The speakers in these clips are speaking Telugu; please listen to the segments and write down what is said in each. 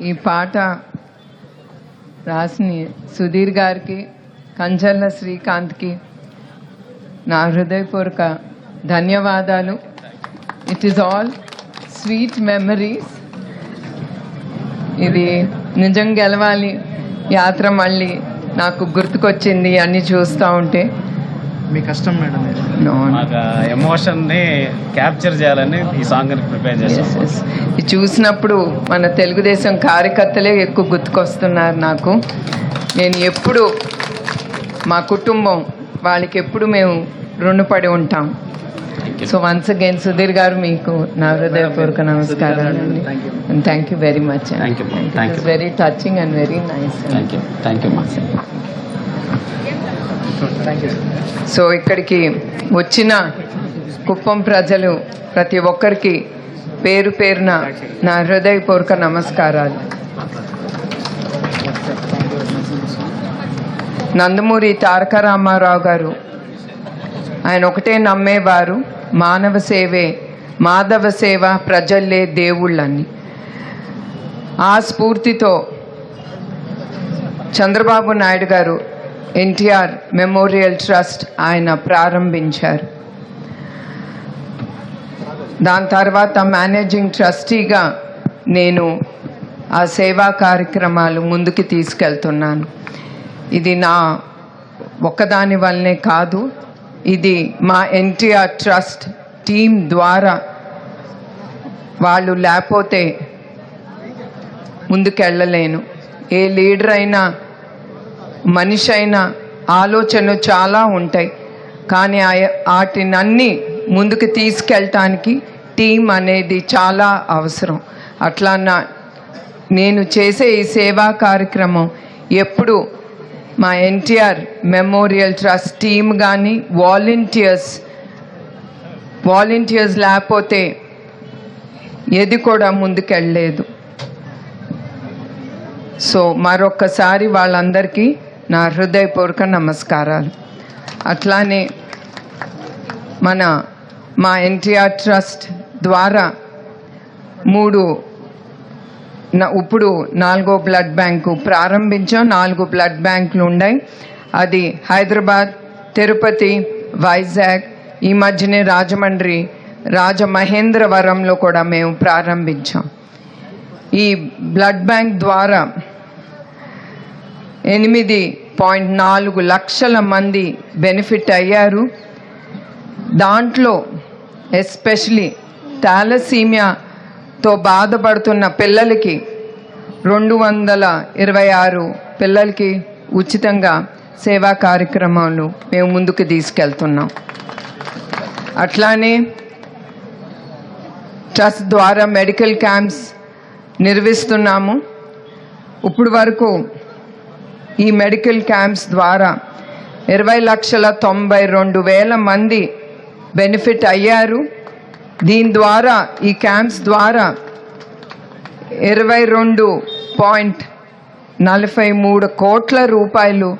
ఈ పాట రాసిన సుధీర్ గారికి కంచర్ల శ్రీకాంత్కి నా హృదయపూర్వక ధన్యవాదాలు. It is all sweet memories ఇది నిజం గెలవాలి. యాత్ర మళ్ళీ నాకు గుర్తుకొచ్చింది అన్నీ చూస్తూ ఉంటే. మీ కష్టం మేడం ఎమోషన్ని క్యాప్చర్ చేయాలని ఈ సాంగ్ని ప్రిపేర్ చూసినప్పుడు మన తెలుగుదేశం కార్యకర్తలే ఎక్కువ గుర్తుకొస్తున్నారు నాకు. నేను ఎప్పుడు మా కుటుంబం వాళ్ళకి ఎప్పుడు మేము రుణపడి ఉంటాం. సో వన్స్ అగైన్ సుధీర్ గారు మీకు నా హృదయపూర్వక నమస్కారాలు. And. Thank you very much. Very touching and very nice thank you thank you మా థ్యాంక్ యూ సో ఇక్కడికి వచ్చిన కుప్పం ప్రజలు ప్రతి ఒక్కరికి పేరు పేరున నా హృదయపూర్వక నమస్కారాలు. నందమూరి తారక రామారావు గారు ఆయన ఒకటే నమ్మేవారు మానవ సేవే మాధవ సేవ ప్రజల్లే దేవుళ్ళని. ఆ స్ఫూర్తితో చంద్రబాబు నాయుడు గారు ఎన్టీఆర్ మెమోరియల్ ట్రస్ట్ ఆయన ప్రారంభించారు. దాని తర్వాత మేనేజింగ్ ట్రస్టీగా నేను ఆ సేవా కార్యక్రమాలు ముందుకు తీసుకెళ్తున్నాను. ఇది నా ఒక్కదాని వల్లనే కాదు ఇది మా ఎన్టీఆర్ ట్రస్ట్ టీం ద్వారా వాళ్ళు లేకపోతే ముందుకెళ్ళలేను. ఏ లీడర్ అయినా మనిషి అయినా ఆలోచనలు చాలా ఉంటాయి. కానీ ఆ- వాటినన్నీ ముందుకు తీసుకెళ్ళటానికి టీం అనేది చాలా అవసరం. అట్లా నా నేను చేసే ఈ సేవా కార్యక్రమం ఎప్పుడు మా ఎన్టీఆర్ మెమోరియల్ ట్రస్ట్ టీం కానీ వాలంటీర్స్ వాలంటీర్స్ లేకపోతే ఏది కూడా ముందుకెళ్ళలేదు. సో మరొక్కసారి వాళ్ళందరికీ నా హృదయపూర్వక నమస్కారాలు. అట్లానే మన మా ఎన్టీఆర్ ట్రస్ట్ ద్వారా మూడు ఇప్పుడు నాలుగో బ్లడ్ బ్యాంకు ప్రారంభించాం. నాలుగు బ్లడ్ బ్యాంకులు ఉన్నాయి అది హైదరాబాద్ తిరుపతి వైజాగ్ ఈ మధ్యనే రాజమండ్రి రాజమహేంద్రవరంలో కూడా మేము ప్రారంభించాం. ఈ బ్లడ్ బ్యాంక్ ద్వారా ఎనిమిది పాయింట్ నాలుగు లక్షల మంది బెనిఫిట్ అయ్యారు. దాంట్లో ఎస్పెషలీ థాలసీమియాతో బాధపడుతున్న పిల్లలకి రెండు వందల ఇరవై ఆరు పిల్లలకి ఉచితంగా సేవా కార్యక్రమాలు మేము ముందుకు తీసుకెళ్తున్నాం. అట్లానే ట్రస్ట్ ద్వారా మెడికల్ క్యాంప్స్ నిర్వహిస్తున్నాము. ఇప్పుడు వరకు ఈ మెడికల్ క్యాంప్స్ ద్వారా ఇరవై లక్షల తొంభై రెండు వేల మంది బెనిఫిట్ అయ్యారు. దీని ద్వారా ఈ క్యాంప్స్ ద్వారా ఇరవై రెండు పాయింట్ నలభై మూడు కోట్ల రూపాయలు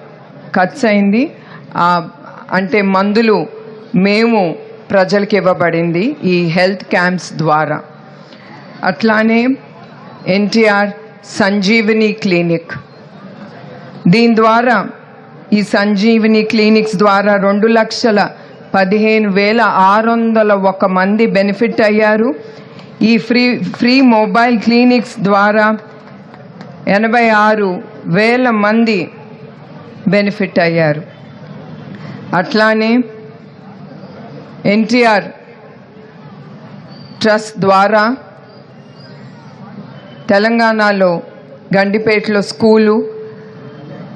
ఖర్చు అయింది అంటే మందులు మేము ప్రజలకు ఇవ్వబడింది ఈ హెల్త్ క్యాంప్స్ ద్వారా. అట్లానే ఎన్టీఆర్ సంజీవిని క్లినిక్. దీని ద్వారా ఈ సంజీవిని క్లినిక్స్ ద్వారా రెండు లక్షల పదిహేను వేల ఆరు వందల ఒక మంది బెనిఫిట్ అయ్యారు. ఈ ఫ్రీ ఫ్రీ మొబైల్ క్లినిక్స్ ద్వారా ఎనభై ఆరు వేల మంది బెనిఫిట్ అయ్యారు. అట్లానే ఎన్టీఆర్ ట్రస్ట్ ద్వారా తెలంగాణలో గండిపేటలో స్కూలు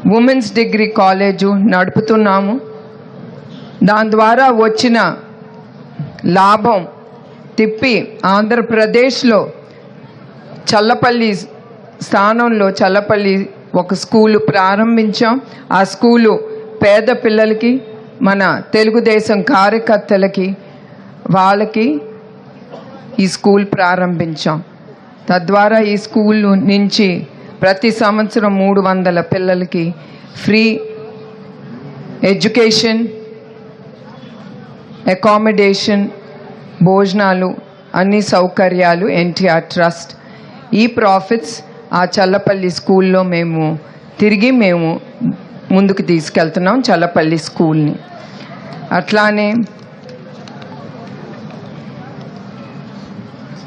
ఉమెన్స్ డిగ్రీ కాలేజు నడుపుతున్నాము. దాని ద్వారా వచ్చిన లాభం తిప్పి ఆంధ్రప్రదేశ్లో చల్లపల్లి స్థానంలో చల్లపల్లి ఒక స్కూలు ప్రారంభించాం. ఆ స్కూలు పేద పిల్లలకి మన తెలుగుదేశం కార్యకర్తలకి వాళ్ళకి ఈ స్కూల్ ప్రారంభించాం. తద్వారా ఈ స్కూల్ నుంచి ప్రతి సంవత్సరం మూడు వందల పిల్లలకి ఫ్రీ ఎడ్యుకేషన్ అకామిడేషన్ భోజనాలు అన్ని సౌకర్యాలు ఎన్టీఆర్ ట్రస్ట్. ఈ ప్రాఫిట్స్ ఆ చల్లపల్లి స్కూల్లో మేము తిరిగి మేము ముందుకు తీసుకెళ్తున్నాం చల్లపల్లి స్కూల్ని. అట్లానే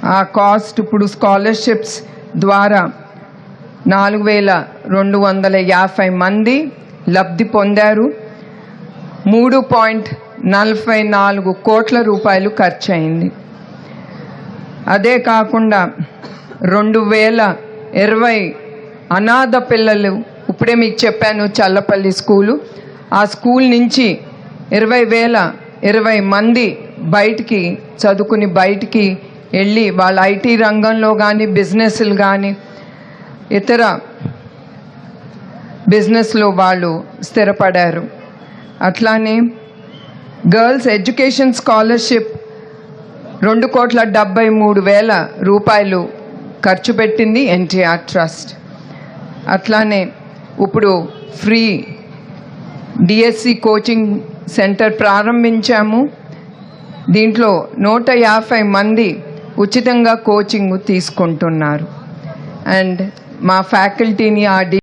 ఆ కాస్ట్ ఇప్పుడు స్కాలర్షిప్స్ ద్వారా నాలుగు వేల రెండు వందల యాభై మంది లబ్ధి పొందారు. మూడు పాయింట్ నలభై నాలుగు కోట్ల రూపాయలు ఖర్చు అయింది అదే కాకుండా రెండు వేల ఇరవై అనాథ పిల్లలు ఇప్పుడే మీకు చెప్పాను చల్లపల్లి స్కూలు ఆ స్కూల్ నుంచి ఇరవై వేల ఇరవై మంది బయటికి చదువుకుని బయటికి వెళ్ళి వాళ్ళ ఐటీ రంగంలో కానీ బిజినెస్లు కానీ ఇతర బిజినెస్లో వాళ్ళు స్థిరపడారు. అట్లానే గర్ల్స్ ఎడ్యుకేషన్ స్కాలర్షిప్ రెండు కోట్ల డెబ్బై మూడు వేల రూపాయలు ఖర్చు పెట్టింది ఎన్టీఆర్ ట్రస్ట్. అట్లానే ఇప్పుడు ఫ్రీ డిఎస్సి కోచింగ్ సెంటర్ ప్రారంభించాము. దీంట్లో నూట యాభై మంది ఉచితంగా కోచింగ్ తీసుకుంటున్నారు. అండ్ మా ఫ్యాకల్టీని ఆ డి